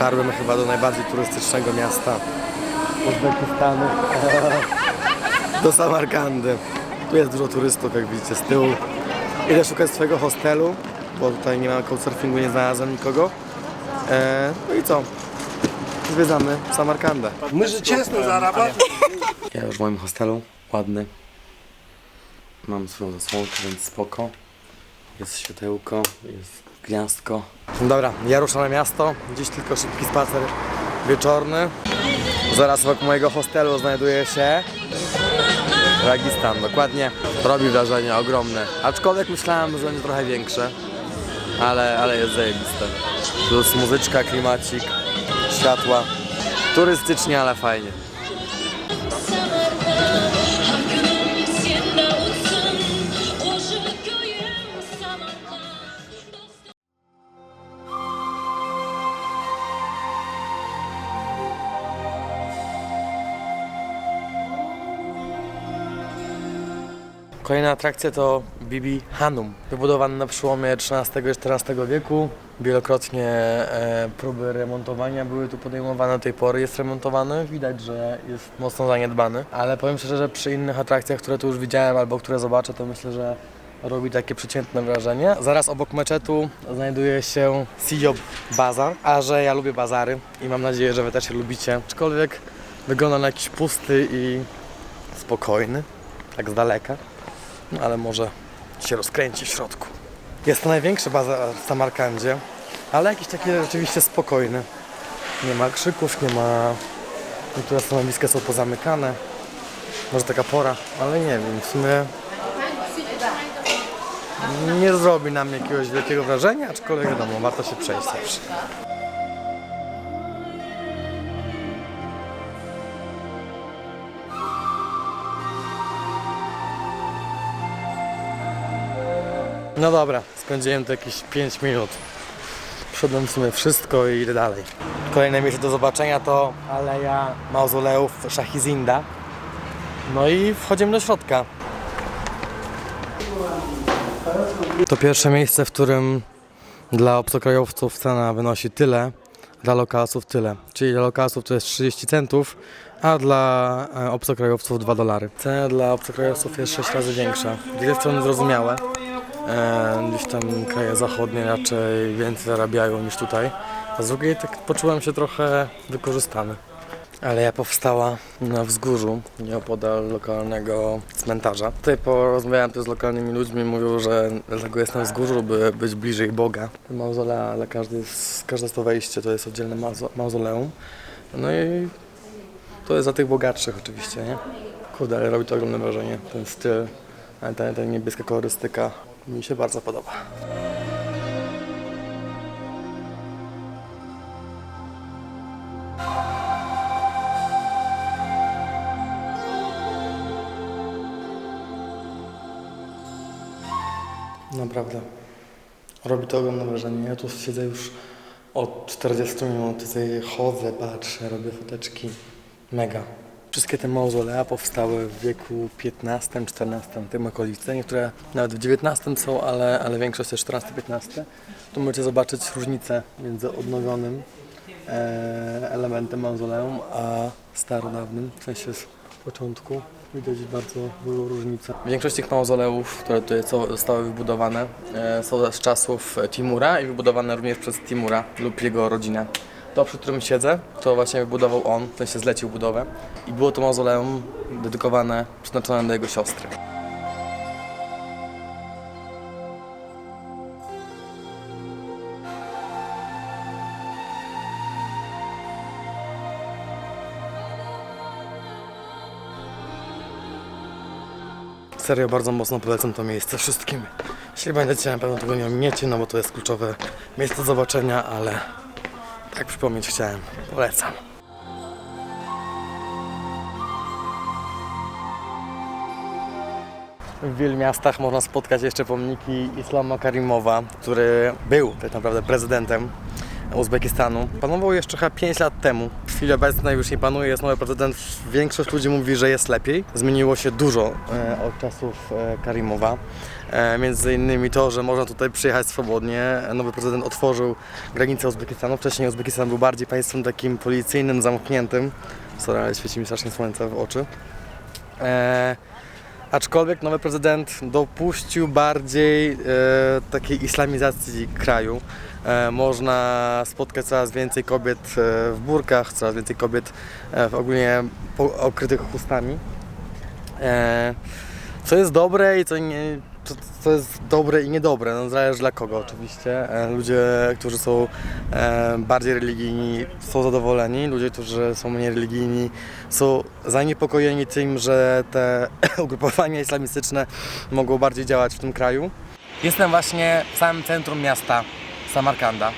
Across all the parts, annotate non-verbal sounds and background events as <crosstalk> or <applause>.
Dotarłem chyba do najbardziej turystycznego miasta Uzbekistanu. <laughs> Do Samarkandy. Tu jest dużo turystów, jak widzicie z tyłu. Idę szukać swojego hostelu, bo tutaj nie ma couchsurfingu, nie znalazłem nikogo. E, no i co? Zwiedzamy Samarkandę. Мы же честно зарабатываем. Ja już w moim hostelu, ładny. Mam swoją zasłonkę, więc spoko. Jest światełko, jest gniazdko. Dobra, ja ruszam na miasto. Dziś tylko szybki spacer wieczorny. Zaraz obok mojego hostelu znajduje się Ragistan, dokładnie. Robi wrażenie ogromne. Aczkolwiek myślałem, że będzie trochę większe. Ale, ale jest zajebiste. Plus muzyczka, klimacik, światła. Turystycznie, ale fajnie. Kolejna atrakcja to Bibi Hanum, wybudowany na przełomie XIII i XIV wieku. Wielokrotnie e, próby remontowania były tu podejmowane, do tej pory jest remontowany. Widać, że jest mocno zaniedbany, ale powiem szczerze, że przy innych atrakcjach, które tu już widziałem albo które zobaczę, to myślę, że robi takie przeciętne wrażenie. Zaraz obok meczetu znajduje się Sijob Bazar, a że ja lubię bazary i mam nadzieję, że wy też je lubicie. Aczkolwiek wygląda na jakiś pusty i spokojny, tak z daleka no ale może się rozkręci w środku. Jest to największy bazar w Samarkandzie, ale jakiś taki rzeczywiście spokojny. Nie ma krzyków, nie ma... Niektóre stanowiska są pozamykane. Może taka pora, ale nie wiem, w sumie nie zrobi nam jakiegoś wielkiego wrażenia, aczkolwiek wiadomo, warto się przejść zawsze. No dobra, spędziłem tu jakieś 5 minut. Wszedłem w sumie wszystko i idę dalej. Kolejne miejsce do zobaczenia to Aleja Mauzoleów Shahizinda. No i wchodzimy do środka. To pierwsze miejsce, w którym dla obcokrajowców cena wynosi tyle, dla lokalsów tyle. Czyli dla lokalsów to jest 30 centów, a dla e, obcokrajowców 2 dolary. Cena dla obcokrajowców jest 6 razy większa. Z jednej strony zrozumiałe, e, gdzieś tam kraje zachodnie raczej więcej zarabiają niż tutaj, a z drugiej tak poczułem się trochę wykorzystany. Aleja powstała na wzgórzu, nieopodal lokalnego cmentarza. Tutaj porozmawiałem też z lokalnymi ludźmi, mówią, że dlatego jest na wzgórzu, by być bliżej Boga. Mauzolea, ale każdy, każde to wejście to jest oddzielne mauzo- mauzoleum. No i to jest za tych bogatszych oczywiście, nie? Kurde, ale robi to ogromne wrażenie, ten styl, ta, ta niebieska kolorystyka mi się bardzo podoba. Naprawdę. Robi to ogromne wrażenie. Ja tu siedzę już od 40 minut, tutaj chodzę, patrzę, robię foteczki. Mega. Wszystkie te mauzolea powstały w wieku XV-XIV, tym okolicy. Niektóre nawet w XIX są, ale, ale większość jest XIV-XV. Tu możecie zobaczyć różnicę między odnowionym e, elementem mauzoleum, a starodawnym, w sensie z początku. Widać bardzo dużą różnicę. Większość tych mauzoleów, które tutaj zostały wybudowane, e, są z czasów Timura i wybudowane również przez Timura lub jego rodzinę. To, przy którym siedzę, to właśnie wybudował on, w sensie zlecił budowę. I było to mauzoleum dedykowane, przeznaczone dla jego siostry. Serio, bardzo mocno polecam to miejsce wszystkim. Jeśli będziecie, na pewno tego nie ominiecie, no bo to jest kluczowe miejsce do zobaczenia, ale tak przypomnieć chciałem. Polecam. W wielu miastach można spotkać jeszcze pomniki Islama Karimowa, który był tak naprawdę prezydentem Uzbekistanu. Panował jeszcze chyba 5 lat temu. W chwili obecnej już nie panuje, jest nowy prezydent. Większość ludzi mówi, że jest lepiej. Zmieniło się dużo e, od czasów e, Karimowa. E, między innymi to, że można tutaj przyjechać swobodnie. Nowy prezydent otworzył granice Uzbekistanu. Wcześniej Uzbekistan był bardziej państwem takim policyjnym, zamkniętym. Sorry, ale świeci mi strasznie słońce w oczy. E, aczkolwiek nowy prezydent dopuścił bardziej e, takiej islamizacji kraju. E, można spotkać coraz więcej kobiet e, w burkach, coraz więcej kobiet e, ogólnie okrytych chustami. Co jest dobre i co nie. Jest dobre i niedobre, no zależy dla kogo oczywiście. Ludzie, którzy są bardziej religijni są zadowoleni, ludzie, którzy są mniej religijni są zaniepokojeni tym, że te <coughs> ugrupowania islamistyczne mogą bardziej działać w tym kraju. Jestem właśnie w samym centrum miasta Samarkanda,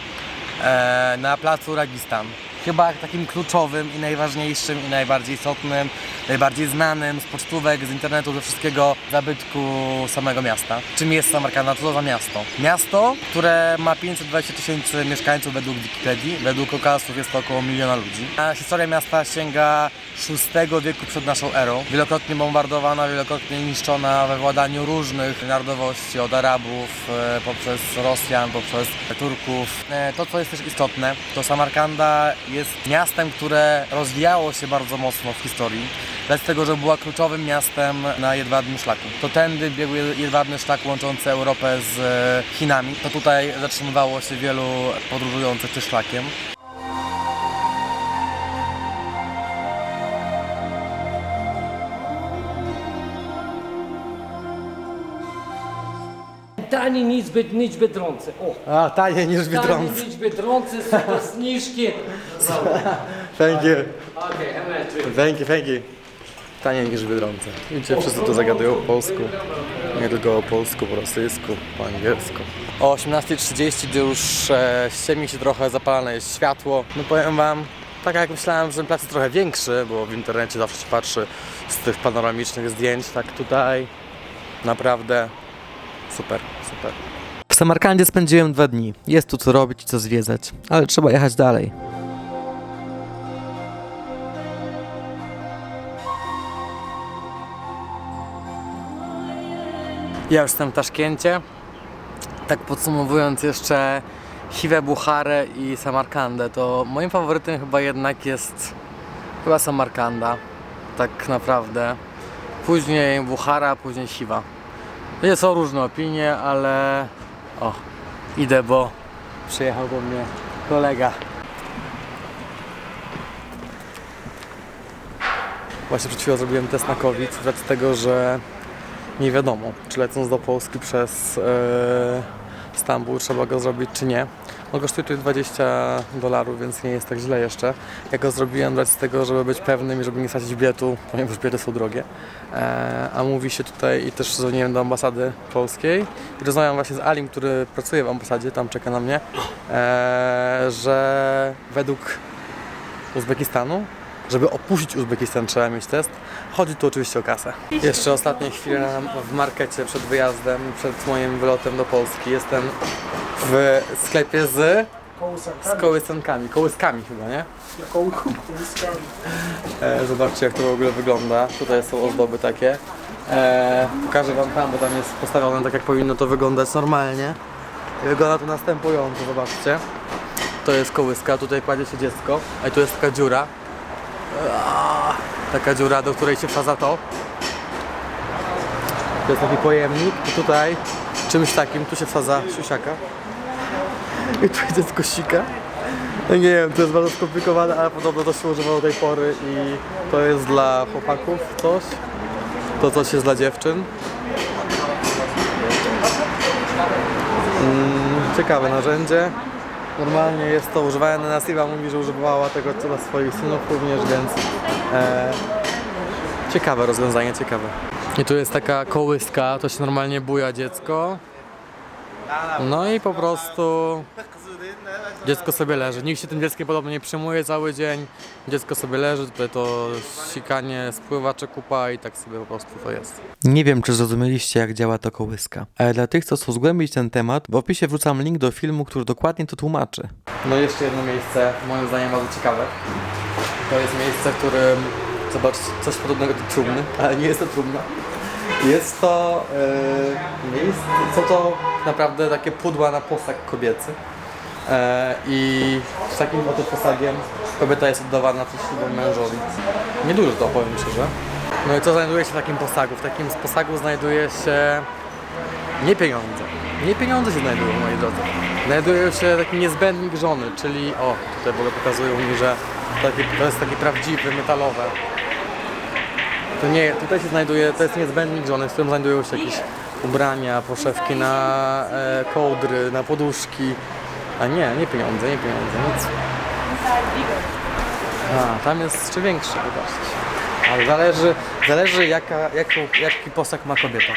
e, na placu Ragistan. Chyba takim kluczowym i najważniejszym i najbardziej istotnym, najbardziej znanym z pocztówek, z internetu, ze wszystkiego zabytku samego miasta. Czym jest Samarkanda? Co to za miasto? Miasto, które ma 520 tysięcy mieszkańców według Wikipedii, według okazów jest to około miliona ludzi. A historia miasta sięga VI wieku przed naszą erą. Wielokrotnie bombardowana, wielokrotnie niszczona we władaniu różnych narodowości, od Arabów, e, poprzez Rosjan, poprzez Turków. E, To, co jest też istotne, to Samarkanda jest miastem, które rozwijało się bardzo mocno w historii. Dlatego, że była kluczowym miastem na jedwabnym szlaku. To tędy biegł jedwabny szlak łączący Europę z e, Chinami. To tutaj zatrzymywało się wielu podróżujących tym szlakiem. Taniej niż, Byd- niż Biedronce. O, A, taniej niż taniej niż Biedronce, super zniżki. <laughs> Thank you. Okay, Thank you, thank you. Taniej niż w Biedronce. Widzicie, wszyscy tu zagadują po polsku. Nie tylko o polsku, po rosyjsku, po angielsku. O 18.30, gdy już e, ściemni się trochę, zapalane jest światło. No powiem wam, tak jak myślałem, że ten plac jest trochę większy, bo w internecie zawsze się patrzy z tych panoramicznych zdjęć, tak tutaj naprawdę super, super. W Samarkandzie spędziłem dwa dni. Jest tu co robić i co zwiedzać, ale trzeba jechać dalej. Ja już jestem w Taszkencie. Tak podsumowując jeszcze Hiwę, Bucharę i Samarkandę, to moim faworytem chyba jednak jest chyba Samarkanda. Tak naprawdę. Później Buchara, później Siwa. Są różne opinie, ale o, idę, bo przyjechał do mnie kolega. Właśnie przed chwilą zrobiłem test na COVID z racji tego, że nie wiadomo, czy lecąc do Polski przez e, Stambuł trzeba go zrobić, czy nie. No kosztuje tu 20 dolarów, więc nie jest tak źle jeszcze. Ja go zrobiłem z racji tego, żeby być pewnym i żeby nie stracić biletu, ponieważ bilety są drogie. E, a mówi się tutaj i też dzwoniłem do ambasady polskiej i rozmawiam właśnie z Alim, który pracuje w ambasadzie, tam czeka na mnie, e, że według Uzbekistanu żeby opuścić Uzbekistan trzeba mieć test. Chodzi tu oczywiście o kasę. Jeszcze ostatnie chwile w markecie przed wyjazdem, przed moim wylotem do Polski. Jestem w sklepie z, z kołysankami, kołyskami chyba, nie? E, zobaczcie jak to w ogóle wygląda. Tutaj są ozdoby takie. E, pokażę wam tam, bo tam jest postawione tak jak powinno to wyglądać normalnie. Wygląda to następująco, zobaczcie. To jest kołyska, tutaj kładzie się dziecko, a tu jest taka dziura. Taka dziura, do której się wsadza to. To jest taki pojemnik i tutaj czymś takim, tu się wsadza siusiaka. I tu dziecko sika. No nie wiem, to jest bardzo skomplikowane, ale podobno to się używa do tej pory i to jest dla chłopaków coś. To coś jest dla dziewczyn. Mm, ciekawe narzędzie. Normalnie jest to używane, Nasiba mówi, że używała tego dla swoich synów również, więc e, ciekawe rozwiązanie, ciekawe. I tu jest taka kołyska, to się normalnie buja dziecko. No i po prostu dziecko sobie leży. Nikt się tym dzieckiem podobno nie przejmuje cały dzień. Dziecko sobie leży, tutaj to sikanie, spływacze kupa i tak sobie po prostu to jest. Nie wiem, czy zrozumieliście, jak działa ta kołyska. Ale dla tych, co chcą zgłębić ten temat, w opisie wrzucam link do filmu, który dokładnie to tłumaczy. No i jeszcze jedno miejsce, moim zdaniem bardzo ciekawe. To jest miejsce, w którym zobacz coś podobnego do trumny, ale nie jest to trumna. Jest to e, miejsce, co to naprawdę takie pudła na posag kobiecy. E, I z takim oto posagiem kobieta jest oddawana przed ślubem mężowi. Niedużo to powiem szczerze. No i co znajduje się w takim posagu? W takim posagu znajduje się nie pieniądze. Nie pieniądze się znajdują, moi drodzy. Znajduje się taki niezbędnik żony, czyli o, tutaj w ogóle pokazują mi, że taki, to jest taki prawdziwy, metalowe. To nie, tutaj się znajduje, to jest niezbędnik żony, w którym znajdują się jakieś ubrania, poszewki na e, kołdry, na poduszki. A nie, nie pieniądze, nie pieniądze, nic. A, tam jest jeszcze większy, zobaczcie. Ale zależy, zależy jaka, jaką, jaki posag ma kobieta.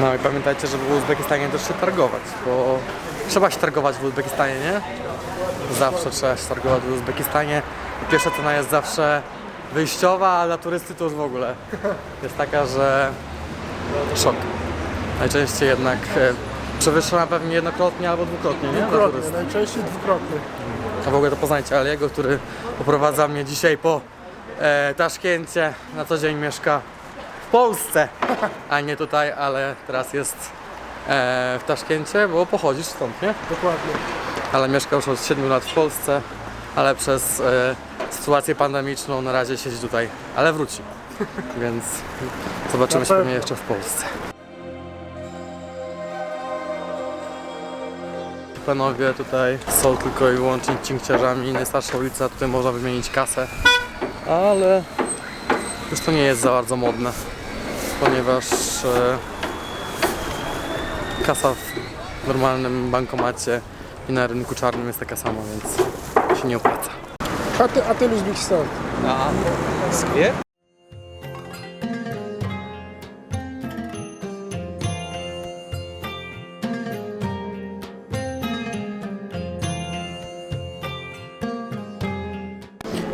No i pamiętajcie, że w Uzbekistanie też się targować, bo trzeba się targować w Uzbekistanie, nie? Zawsze trzeba się targować w Uzbekistanie. Pierwsza cena jest zawsze wyjściowa, a dla turysty to już w ogóle <laughs> jest taka, że szok. Najczęściej jednak e, przewyższona pewnie jednokrotnie albo dwukrotnie, nie? Dwukrotnie, najczęściej dwukrotnie. A w ogóle to poznajcie Aliego, który oprowadza mnie dzisiaj po e, Taszkencie. Na co dzień mieszka w Polsce, a nie tutaj, ale teraz jest e, w Taszkencie, bo pochodzisz stąd, nie? Dokładnie. Ale mieszka już od 7 lat w Polsce, ale przez e, sytuację pandemiczną na razie siedzi tutaj, ale wróci. <laughs> Więc zobaczymy się pewnie jeszcze w Polsce. Panowie tutaj są tylko i wyłącznie cinkciarzami, najstarsza ulica, tutaj można wymienić kasę, ale już to nie jest za bardzo modne, ponieważ e, kasa w normalnym bankomacie i na rynku czarnym jest taka sama, więc się nie opłaca. A ty, a ty Uzbekistan.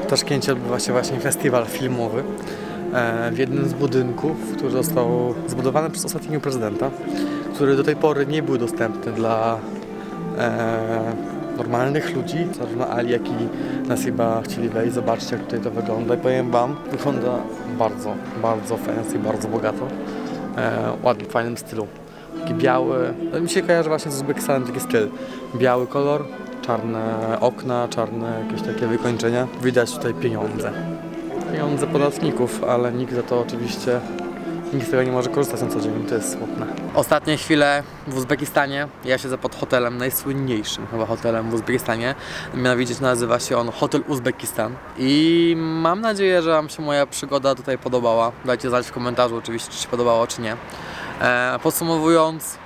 W Taszkencie odbywa się właśnie festiwal filmowy e, w jednym z budynków, który został zbudowany przez ostatniego prezydenta, który do tej pory nie był dostępny dla e, normalnych ludzi. Zarówno Ali, jak i Nasiba chcieli wejść, zobaczcie jak tutaj to wygląda i powiem Wam, wygląda bardzo, bardzo fancy, bardzo bogato. E, ładnie, w fajnym stylu. Taki biały, no mi się kojarzy właśnie z Uzbekistanem taki styl. Biały kolor, czarne okna, czarne jakieś takie wykończenia. Widać tutaj pieniądze. Pieniądze podatników, ale nikt za to oczywiście, nikt z tego nie może korzystać na co dzień, to jest smutne. Ostatnie chwile w Uzbekistanie. Ja siedzę pod hotelem, najsłynniejszym chyba hotelem w Uzbekistanie. Mianowicie nazywa się on Hotel Uzbekistan. I mam nadzieję, że Wam się moja przygoda tutaj podobała. Dajcie znać w komentarzu oczywiście, czy się podobało, czy nie. E, podsumowując,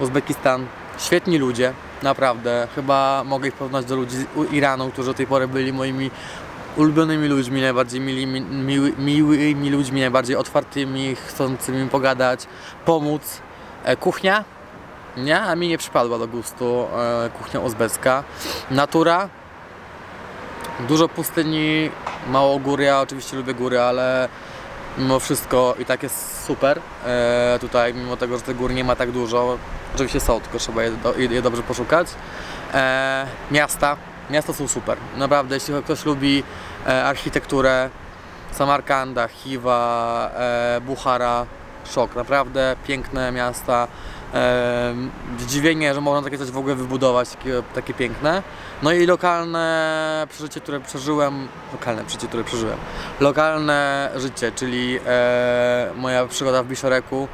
Uzbekistan, świetni ludzie, naprawdę. Chyba mogę ich porównać do ludzi z Iranu, którzy do tej pory byli moimi ulubionymi ludźmi, najbardziej mili, miły, miłymi ludźmi, najbardziej otwartymi, chcącymi pogadać, pomóc. E, kuchnia, nie, a mi nie przypadła do gustu e, kuchnia uzbecka. Natura, dużo pustyni, mało góry, ja oczywiście lubię góry, ale mimo wszystko i tak jest super. E, tutaj, mimo tego, że tych gór nie ma tak dużo, oczywiście są, tylko trzeba je, do, je dobrze poszukać. E, miasta, miasta są super. Naprawdę, jeśli ktoś lubi e, architekturę, Samarkanda, Hiwa, e, Buchara, szok. Naprawdę piękne miasta. E, zdziwienie, że można takie coś w ogóle wybudować, takie, takie piękne. No i lokalne przeżycie, które przeżyłem, lokalne przeżycie, które przeżyłem, lokalne życie, czyli e, moja przygoda w Biszoreku,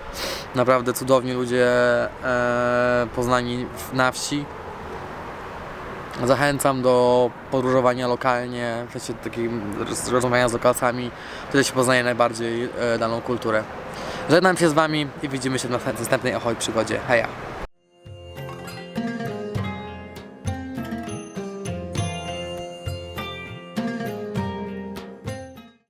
naprawdę cudowni ludzie e, poznani na wsi. Zachęcam do podróżowania lokalnie, w sensie takim roz- rozmawiania z lokalcami, wtedy się poznaje najbardziej e, daną kulturę. Żegnam się z Wami i widzimy się w następnej Ahoj przygodzie. Heja!